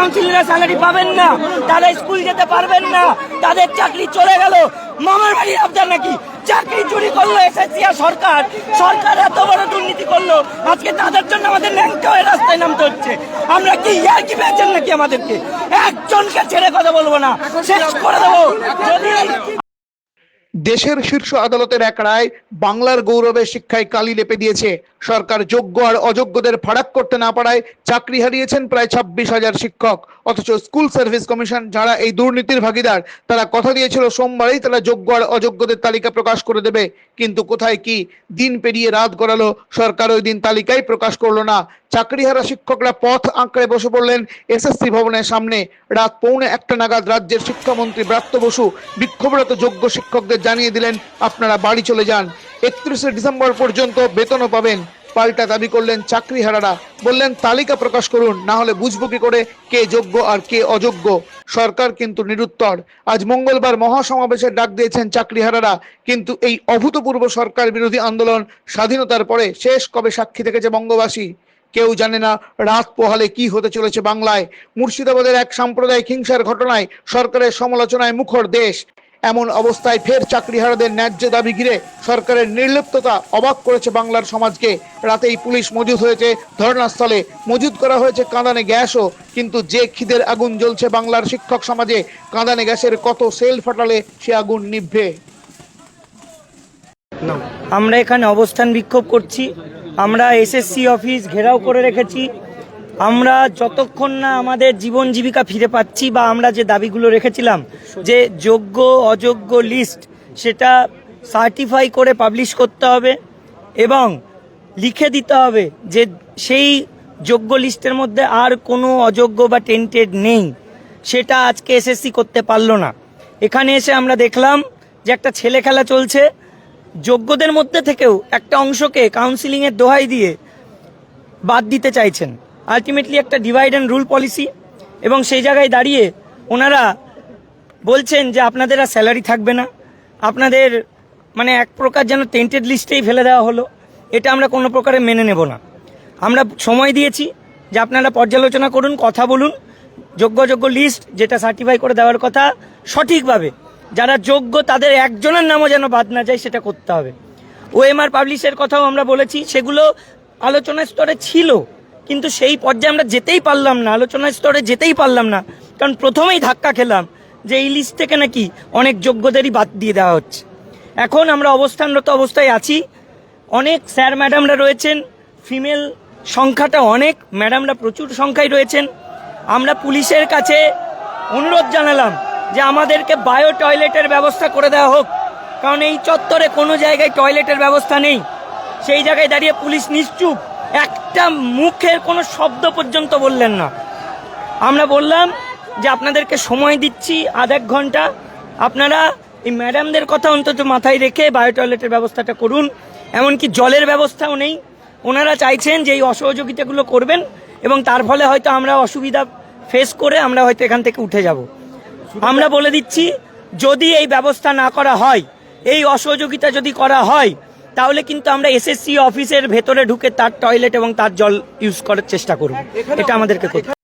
কাউন্সিলররা salary পাবেন না তারা স্কুল যেতে পারবেন না, তাদের চাকরি চলে গেল। মামার বাড়ির আবদার নাকি? চাকরি চুরি করল এসএসসি আর সরকার। সরকার এত বড় দুর্নীতি করল, আজকে তাদের জন্য আমাদের ন্যাংটা হয়ে রাস্তায় নামতে হচ্ছে। আমরা কি ইয়ার কি পেয়েছেন নাকি আমাদেরকে? একজনকে ছেড়ে কথা বলব না, শেষ করে দেবো। যদি দেশের শীর্ষ আদালতের এক রায় বাংলার গৌরবে শিক্ষায় কালি লেপে দিয়েছে। সরকার যোগ্য আর অযোগ্যদের ফারাক করতে না পারায় চাকরি হারিয়েছেন প্রায় ছাব্বিশ হাজার শিক্ষক। অথচ স্কুল সার্ভিস কমিশন যারা এই দুর্নীতির ভাগিদার, তারা কথা দিয়েছিল সোমবারেই তারা যোগ্য আর অযোগ্যদের তালিকা প্রকাশ করে দেবে। কিন্তু কোথায় কি দিন পেরিয়ে রাত গড়ালো, সরকার ওই দিন তালিকাই প্রকাশ করল না। চাকরিহারা শিক্ষকরা পথ আঁকড়ে বসে পড়লেন এসএসসি ভবনের সামনে। রাত পৌনে একটা নাগাদ রাজ্যের শিক্ষামন্ত্রী ব্রাত্য বসু বিক্ষোভরত যোগ্য শিক্ষকদের জানিয়ে দিলেন, আপনারা বাড়ি চলে যান। একত্রিশে ডিসেম্বর পর্যন্ত বেতনও পাবেন। পাল্টা দাবি করলেন চাকরিহারারা। বললেন, তালিকা প্রকাশ করুন, না হলে বুঝব কি করে, কে যোগ্য আর কে অযোগ্য। সরকার কিন্তু নিরুত্তর। আজ মঙ্গলবার মহাসমাবেশের ডাক দিয়েছেন চাকরিহারারা। কিন্তু এই অভূতপূর্ব সরকার বিরোধী আন্দোলন স্বাধীনতার পরে শেষ কবে সাক্ষী থেকেছে বঙ্গবাসী? কেউ জানে না রাত পোহালে কি হতে চলেছে বাংলায়। মুর্শিদাবাদের এক সাম্প্রদায়িক হিংসার ঘটনায় সরকারের সমালোচনায় মুখর দেশ। এমন অবস্থায় ফের চাকরিহারাদের ন্যায্য দাবি ঘিরে সরকারের নির্লিপ্ততা অবাক করেছে বাংলার সমাজকে। রাতেই পুলিশ মজুদ হয়েছে, ধর্নাস্থলে মজুদ করা হয়েছে কাঁদানে গ্যাসও। কিন্তু যে খিদের আগুন জ্বলছে বাংলার শিক্ষক সমাজে, কাঁদানে গ্যাসের কত সেল ফাটালে সে আগুন নিভবে। আমরা এখানে অবস্থান বিক্ষোভ করছি। আমরা এসএসসি অফিস ঘেরাও করে রেখেছি। আমরা যতক্ষণ না আমাদের জীবন জীবিকা ফিরে পাচ্ছি বা আমরা যে দাবিগুলো রেখেছিলাম, যে যোগ্য, অযোগ্য লিস্ট সেটা সার্টিফাই করে পাবলিশ করতে হবে এবং লিখে দিতে হবে যে সেই যোগ্য লিস্টের মধ্যে আর কোনো অযোগ্য বা টেন্টেড নেই। সেটা আজকে এসএসসি করতে পারল না। এখানে এসে আমরা দেখলাম যে একটা ছেলে খেলা চলছে। যোগ্যদের মধ্যে থেকেও একটা অংশকে কাউন্সিলিংয়ের দোহাই দিয়ে বাদ দিতে চাইছেন। আলটিমেটলি একটা ডিভাইড অ্যান্ড রুল পলিসি এবং সেই জায়গায় দাঁড়িয়ে ওনারা বলছেন যে আপনাদের আর স্যালারি থাকবে না। আপনাদের মানে এক প্রকার যেন টেন্টেড লিস্টেই ফেলে দেওয়া হলো। এটা আমরা কোনো প্রকারে মেনে নেব না। আমরা সময় দিয়েছি যে আপনারা পর্যালোচনা করুন, কথা বলুন, যোগ্য যোগ্য লিস্ট যেটা সার্টিফাই করে দেওয়ার কথা সঠিকভাবে যারা যোগ্য, তাদের একজনের নামও যেন বাদ না যায়, সেটা করতে হবে। ওএমআর পাবলিশের কথাও আমরা বলেছি, সেগুলো আলোচনা স্তরে ছিল, কিন্তু সেই পর্যায়ে আমরা যেতেই পারলাম না, আলোচনা স্তরে যেতেই পারলাম না, কারণ প্রথমেই ধাক্কা খেলাম যে এই লিস্ট থেকে নাকি অনেক যোগ্যদেরই বাদ দিয়ে দেওয়া হচ্ছে। এখন আমরা অবস্থানরত অবস্থায় আছি। অনেক স্যার ম্যাডামরা রয়েছেন, ফিমেল সংখ্যাটা অনেক, ম্যাডামরা প্রচুর সংখ্যায় রয়েছেন। আমরা পুলিশের কাছে অনুরোধ জানালাম যে আমাদেরকে বায়ো টয়লেটের ব্যবস্থা করে দেওয়া হোক। কারণ এই চত্বরে কোনো জায়গায় টয়লেটের ব্যবস্থা নেই। সেই জায়গায় দাঁড়িয়ে পুলিশ নিশ্চুপ। একটা মুখের কোনো শব্দ পর্যন্ত বললেন না। আমরা বললাম যে আপনাদেরকে সময় দিচ্ছি আধ এক ঘণ্টা। আপনারা এই ম্যাডামদের কথা অন্তত মাথায় রেখে বায়ো টয়লেটের ব্যবস্থাটা করুন। এমনকি জলের ব্যবস্থাও নেই। ওনারা চাইছেন যে এই অসহযোগিতাগুলো করবেন এবং তার ফলে হয়তো আমরা অসুবিধা ফেস করে আমরা হয়তো এখান থেকে উঠে যাব। আমরা বলে দিচ্ছি যদি এই ব্যবস্থা না করা হয় এই অসহযোগিতা যদি করা হয় তাহলে কিন্তু আমরা এসএসসি অফিসের ভেতরে ঢুকে তার টয়লেট এবং তার জল ইউজ করার চেষ্টা করব এটা আমাদেরকে করতে।